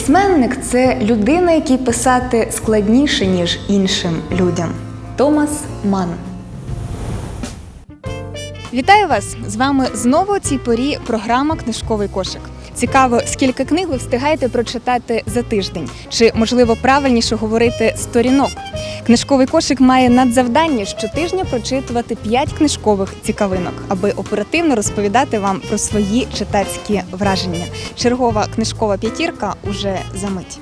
Письменник це людина, якій писати складніше, ніж іншим людям. Томас Ман. Вітаю вас! З вами знову цій порі програма Книжковий кошик. Цікаво, скільки книг ви встигаєте прочитати за тиждень, чи можливо правильніше говорити сторінок. Книжковий кошик має надзавдання щотижня прочитувати 5 книжкових цікавинок, аби оперативно розповідати вам про свої читацькі враження. Чергова книжкова п'ятірка уже за мить.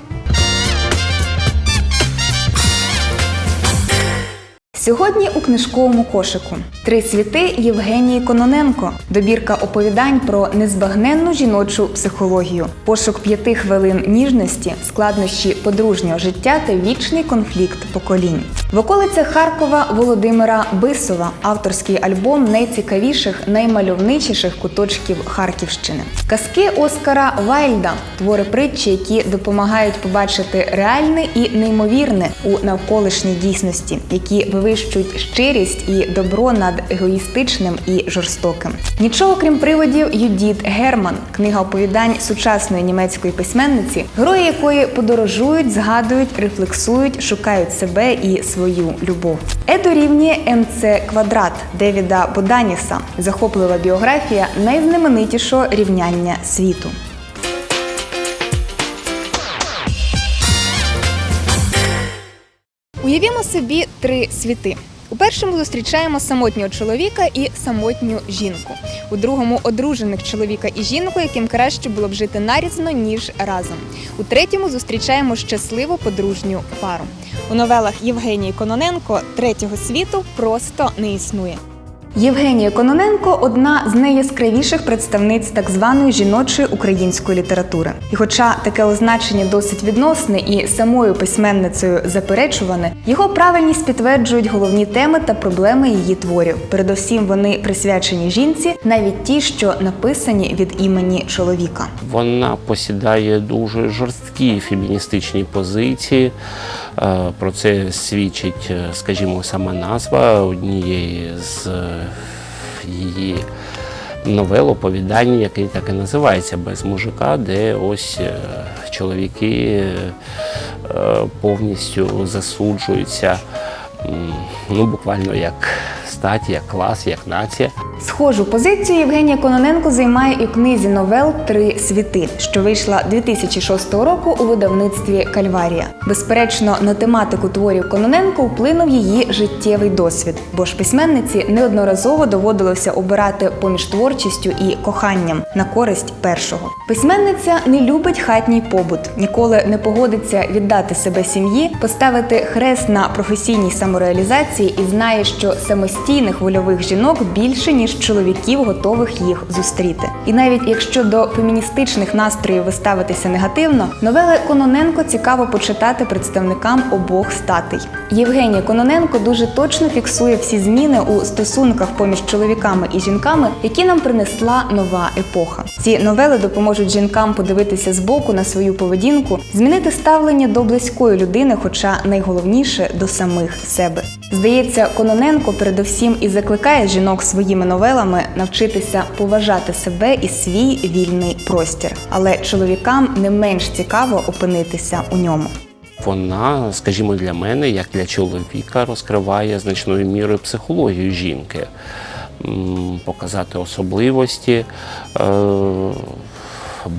Сьогодні у книжковому кошику. Три світи Євгенії Кононенко, добірка оповідань про незбагненну жіночу психологію, пошук п'яти хвилин ніжності, складнощі подружнього життя та вічний конфлікт поколінь. В околицях Харкова Володимира Бисова. Авторський альбом найцікавіших, наймальовничіших куточків Харківщини. Казки Оскара Вайльда, твори притчі, які допомагають побачити реальне і неймовірне у навколишній дійсності, які вивищують щирість і добро над егоїстичним і жорстоким. Нічого крім приводів Юдіт Герман, книга оповідань сучасної німецької письменниці, герої якої подорожують, згадують, рефлексують, шукають себе і свою любов. Е дорівнює МЦ квадрат Девіда Боданіса, захоплива біографія найзнаменитішого рівняння світу. Уявімо собі три світи. У першому зустрічаємо самотнього чоловіка і самотню жінку. У другому одружених чоловіка і жінку, яким краще було б жити нарізно, ніж разом. У третьому зустрічаємо щасливу подружню пару. У новелах Євгенії Кононенко третього світу просто не існує. Євгенія Кононенко одна з найяскравіших представниць так званої жіночої української літератури. І хоча таке означення досить відносне і самою письменницею заперечуване, його правильність підтверджують головні теми та проблеми її творів. Передусім, вони присвячені жінці, навіть ті, що написані від імені чоловіка. Вона посідає дуже жорсткі феміністичні позиції. Е, Про це свідчить, е, скажімо, сама назва однієї з е, її новел оповідань, який так і називається Без мужика, де ось чоловіки повністю засуджуються, ну буквально як стать, як клас, як нація. Схожу позицію Євгенія Кононенко займає і в книзі новел Три світи, що вийшла 2006 року у видавництві Кальварія. Безперечно, на тематику творів Кононенко вплинув її життєвий досвід, бо ж письменниці неодноразово доводилося обирати поміж творчістю і коханням на користь першого. Письменниця не любить хатній побут, ніколи не погодиться віддати себе сім'ї, поставити хрест на професійній самореалізації і знає, що самостійних вольових жінок більше ніж чоловіків, готових їх зустріти. І навіть якщо до феміністичних настроїв ви ставитеся негативно, новели Кононенко цікаво почитати представникам обох статей. Євгенія Кононенко дуже точно фіксує всі зміни у стосунках поміж чоловіками і жінками, які нам принесла нова епоха. Ці новели допоможуть жінкам подивитися збоку на свою поведінку, змінити ставлення до близької людини, хоча найголовніше до самих себе. Здається, Кононенко передовсім і закликає жінок своїми новелами навчитися поважати себе і свій вільний простір. Але чоловікам не менш цікаво опинитися у ньому. Вона, скажімо, для мене, як для чоловіка, розкриває значною мірою психологію жінки, показати особливості.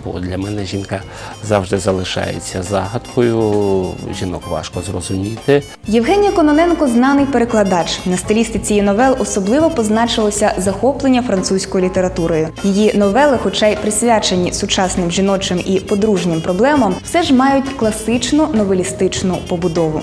Бо для мене жінка завжди залишається загадкою, жінок важко зрозуміти. Євгенія Кононенко знаний перекладач. На стилістиці новел особливо позначилося захоплення французькою літературою. Її новели, хоча й присвячені сучасним жіночим і подружнім проблемам, все ж мають класичну новелістичну побудову.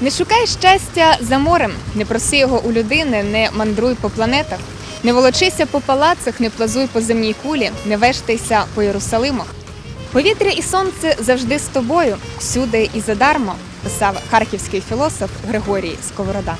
Не шукай щастя за морем, не проси його у людини, не мандруй по планетах, не волочися по палацах, не плазуй по земній кулі, не вештайся по Єрусалимах. Повітря і сонце завжди з тобою, всюди і задармо, писав харківський філософ Григорій Сковорода.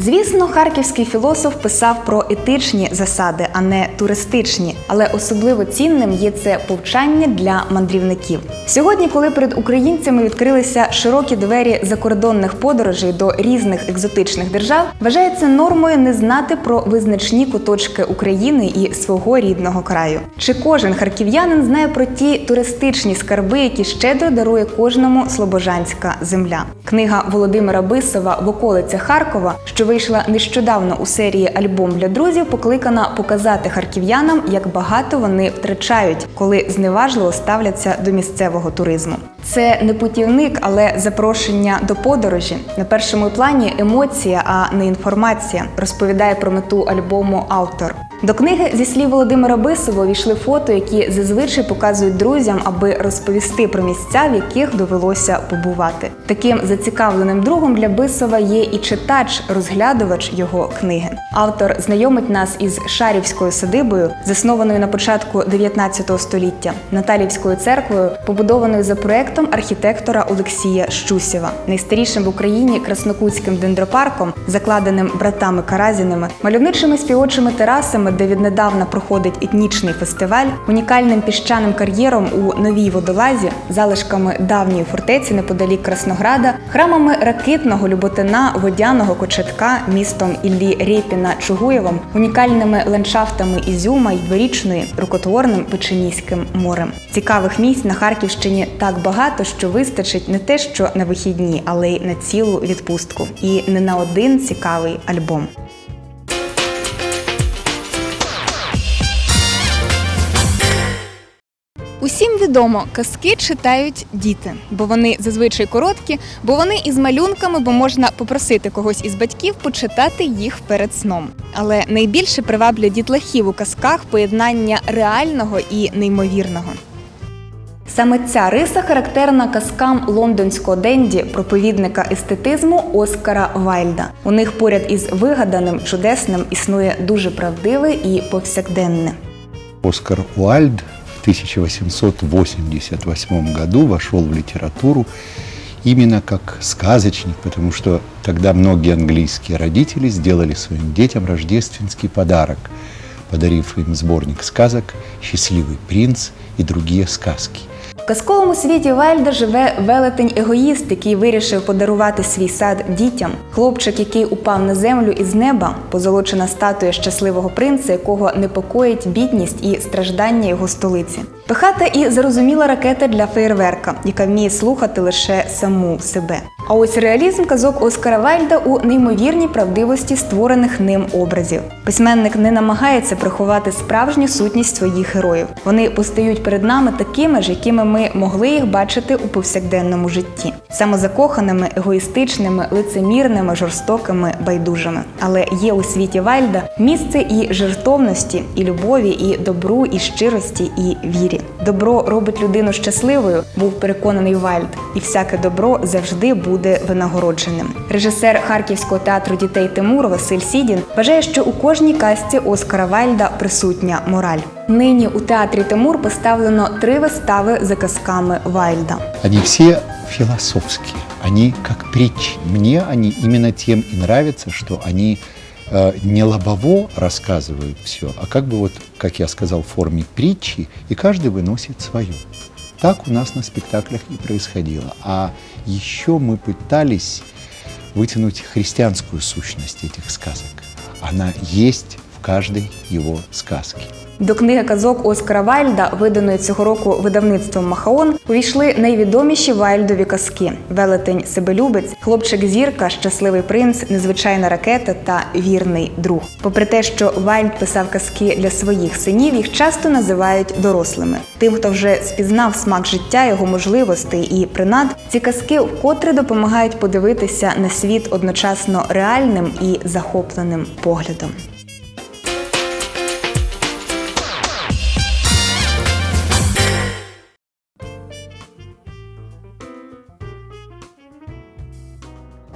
Звісно, харківський філософ писав про етичні засади, а не туристичні, але особливо цінним є це повчання для мандрівників. Сьогодні, коли перед українцями відкрилися широкі двері закордонних подорожей до різних екзотичних держав, вважається нормою не знати про визначні куточки України і свого рідного краю. Чи кожен харків'янин знає про ті туристичні скарби, які щедро дарує кожному слобожанська земля? Книга Володимира Бисова в околицях Харкова, що вийшла нещодавно у серії Альбом для друзів, покликана показати харків'янам, як багато вони втрачають, коли зневажливо ставляться до місцевого туризму. Це не путівник, але запрошення до подорожі. На першому плані емоція, а не інформація, розповідає про мету альбому автор. До книги зі слів Володимира Бисова війшли фото, які зазвичай показують друзям, аби розповісти про місця, в яких довелося побувати. Таким зацікавленим другом для Бисова є і читач, розглядувач його книги. Автор знайомить нас із Шарівською садибою, заснованою на початку 19 століття, Наталівською церквою, побудованою за проектом архітектора Олексія Щусєва, найстарішим в Україні краснокутським дендропарком, закладеним братами Каразіними, мальовничими співочими терасами, де віднедавна проходить етнічний фестиваль, унікальним піщаним кар'єром у новій водолазі, залишками давньої фортеці неподалік Краснограда, храмами ракитного Люботина, водяного кочетка, містом Іллі Рєпіна Чугуєвом, унікальними ландшафтами Ізюма й дворічної, рукотворним Печеніським морем. Цікавих місць на Харківщині так багато, що вистачить не те, що на вихідні, але й на цілу відпустку, і не на один цікавий альбом. Усім відомо, казки читають діти, бо вони зазвичай короткі, бо вони із малюнками, бо можна попросити когось із батьків почитати їх перед сном. Але найбільше приваблює дітлахів у казках поєднання реального і неймовірного. Саме ця риса характерна казкам лондонського денді, проповідника естетизму Оскара Вайльда. У них поряд із вигаданим чудесним існує дуже правдиве і повсякденне. Оскар Уальд в 1888 году вошел в литературу именно как сказочник, потому что тогда многие английские родители сделали своим детям рождественский подарок, подарив им сборник сказок «Счастливый принц» и другие сказки. Казковому світі Вальда живе велетень егоїст, який вирішив подарувати свій сад дітям. Хлопчик, який упав на землю із неба, позолочена статуя щасливого принца, якого непокоїть бідність і страждання його столиці. Пихата і зрозуміла ракета для феєрверка, яка вміє слухати лише саму себе. А ось реалізм казок Оскара Вальда у неймовірній правдивості створених ним образів. Письменник не намагається приховати справжню сутність своїх героїв. Вони постають перед нами такими ж, якими ми могли їх бачити у повсякденному житті, самозакоханими, егоїстичними, лицемірними, жорстокими, байдужими. Але є у світі Вальда місце і жертовності, і любові, і добру, і щирості, і вірі. Добро робить людину щасливою, був переконаний Вальд, і всяке добро завжди буде винагородженим. Режисер Харківського театру дітей Тимур Василь Сідін вважає, що у кожній касті Оскара Вальда присутня мораль. Нині у театрі Тимур поставлено три вистави за казками Вальда. Они все философские, они как притчи. Мне они именно тем и нравятся, что они э, не лобово рассказывают все, а как бы вот, как я сказал, в форме притчи, и каждый выносит свое. Так у нас на спектаклях и происходило. А еще мы пытались вытянуть христианскую сущность этих сказок. Она есть в каждой его сказке. До книги казок Оскара Вальда, виданої цього року видавництвом Махаон, увійшли найвідоміші Вальдові казки: Велетень Себелюбець, Хлопчик Зірка, Щасливий принц, Незвичайна ракета та Вірний друг. Попри те, що Вальд писав казки для своїх синів, їх часто називають дорослими. Тим, хто вже спізнав смак життя, його можливостей і принад, ці казки вкотре допомагають подивитися на світ одночасно реальним і захопленим поглядом.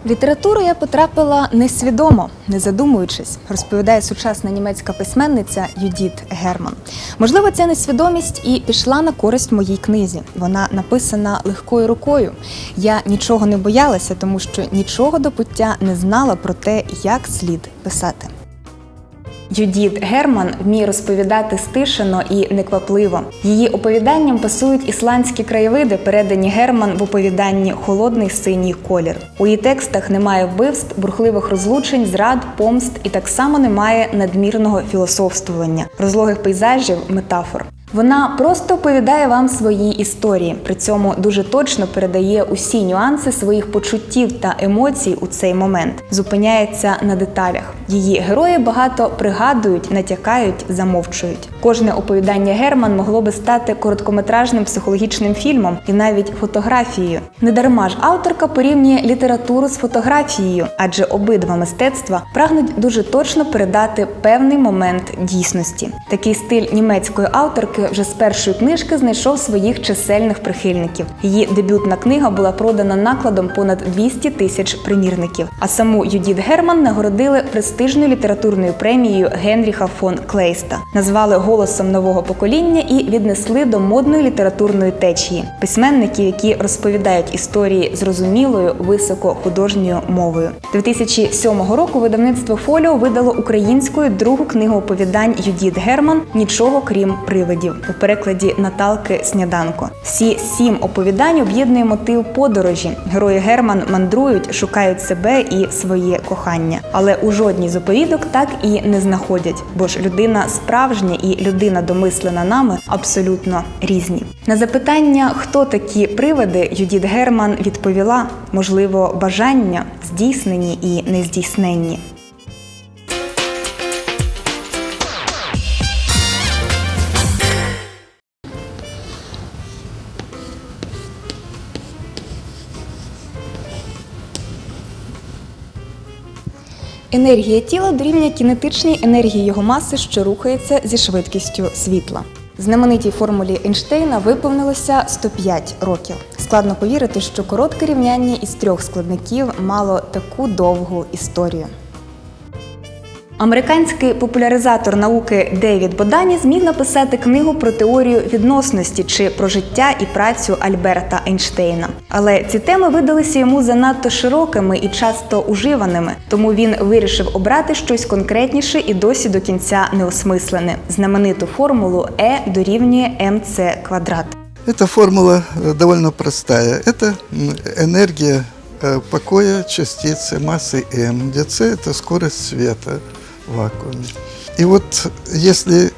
Літературу я потрапила несвідомо, не задумуючись, розповідає сучасна німецька письменниця Юдіт Герман. Можливо, ця несвідомість і пішла на користь моїй книзі. Вона написана легкою рукою. Я нічого не боялася, тому що нічого до пуття не знала про те, як слід писати. Юдіт Герман вміє розповідати стишено і неквапливо. Її оповіданням пасують ісландські краєвиди, передані Герман в оповіданні Холодний синій колір. У її текстах немає вбивств, бурхливих розлучень, зрад, помст і так само немає надмірного філософствування, розлогих пейзажів, метафор. Вона просто оповідає вам свої історії, при цьому дуже точно передає усі нюанси своїх почуттів та емоцій у цей момент, зупиняється на деталях. Її герої багато пригадують, натякають, замовчують. Кожне оповідання Герман могло би стати короткометражним психологічним фільмом і навіть фотографією. Недарма ж авторка порівнює літературу з фотографією, адже обидва мистецтва прагнуть дуже точно передати певний момент дійсності. Такий стиль німецької авторки вже з першої книжки знайшов своїх чисельних прихильників. Її дебютна книга була продана накладом понад 200 тисяч примірників. А саму Юдіт Герман нагородили престижною літературною премією Генріха фон Клейста, назвали голосом нового покоління і віднесли до модної літературної течії письменників, які розповідають історії зрозумілою високохудожньою мовою. 2007 року видавництво Фоліо видало українською другу книгу оповідань Юдіт Герман Нічого крім привидів у перекладі Наталки Сняданко. Всі сім оповідань об'єднує мотив подорожі. Герої Герман мандрують, шукають себе і своє кохання. Але у жодній з оповідок так і не знаходять, бо ж людина справжня і людина домислена нами абсолютно різні. На запитання, хто такі привиди, Юдіт Герман відповіла: можливо, бажання здійснені і нездійсненні. Енергія тіла дорівнює кінетичній енергії його маси, що рухається зі швидкістю світла. Знаменитій формулі Ейнштейна виповнилося 105 років. Складно повірити, що коротке рівняння із трьох складників мало таку довгу історію. Американський популяризатор науки Девід Бодані зміг написати книгу про теорію відносності чи про життя і працю Альберта Ейнштейна. Але ці теми видалися йому занадто широкими і часто уживаними, тому він вирішив обрати щось конкретніше і досі до кінця неосмислене знамениту формулу Е дорівнює МЦ квадрат. Эта формула э, довольно простая. Это м, энергия э, покоя частицы массы m, где c – это скорость света в вакууме. И вот если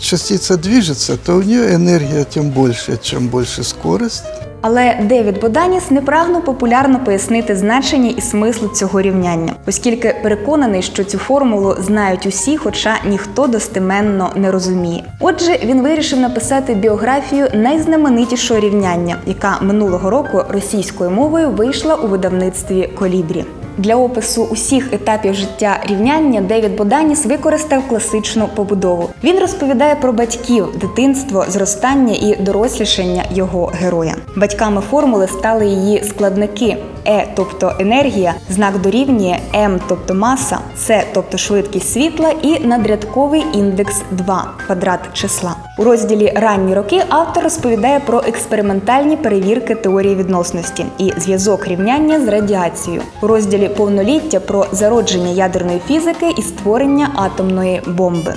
частица движется, то у нее энергия тем больше, чем больше скорость. Але Девід Боданіс не прагнув популярно пояснити значення і смислу цього рівняння, оскільки переконаний, що цю формулу знають усі, хоча ніхто достеменно не розуміє. Отже, він вирішив написати біографію найзнаменитішого рівняння, яка минулого року російською мовою вийшла у видавництві Колібрі. Для опису усіх етапів життя рівняння Девід Боданіс використав класичну побудову. Він розповідає про батьків, дитинство, зростання і дорослішання його героя. Батьками формули стали її складники. Е, тобто енергія, знак дорівнює М, тобто маса, С, тобто швидкість світла, і надрядковий індекс 2 квадрат числа. У розділі Ранні роки автор розповідає про експериментальні перевірки теорії відносності і зв'язок рівняння з радіацією. У розділі Повноліття про зародження ядерної фізики і створення атомної бомби.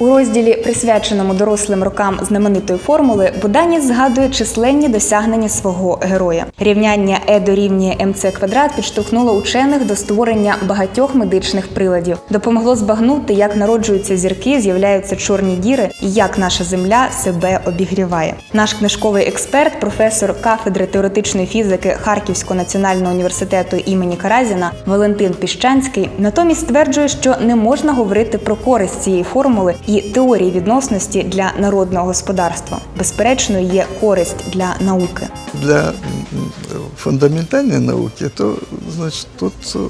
У розділі, присвяченому дорослим рокам знаменитої формули, Буданіс згадує численні досягнення свого героя. Рівняння Е дорівнює МЦ квадрат підштовхнуло учених до створення багатьох медичних приладів, допомогло збагнути, як народжуються зірки, з'являються чорні діри і як наша земля себе обігріває. Наш книжковий експерт, професор кафедри теоретичної фізики Харківського національного університету імені Каразіна Валентин Піщанський натомість стверджує, що не можна говорити про користь цієї формули і теорії відносності для народного господарства. Безперечно, є користь для науки. Для м, фундаментальной науки, то, значит, тут э,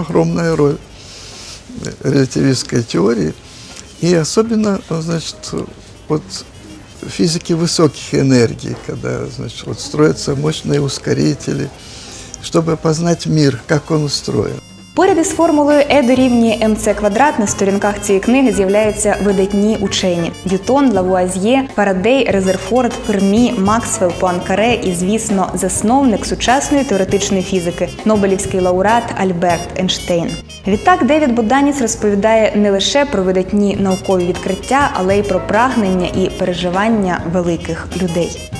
огромная роль релятивистской теории. И особенно, значит, вот физики высоких энергий, когда, значит, вот строятся мощные ускорители, чтобы познать мир, как он устроен. Поряд із формулою Е дорівнює МЦ квадрат на сторінках цієї книги з'являються видатні учені: Ньютон, Лавуазьє, Фарадей, Резерфорд, Фермі, Максвелл, Пуанкаре і, звісно, засновник сучасної теоретичної фізики, Нобелівський лауреат Альберт Ейнштейн. Відтак Девід Боданіс розповідає не лише про видатні наукові відкриття, але й про прагнення і переживання великих людей.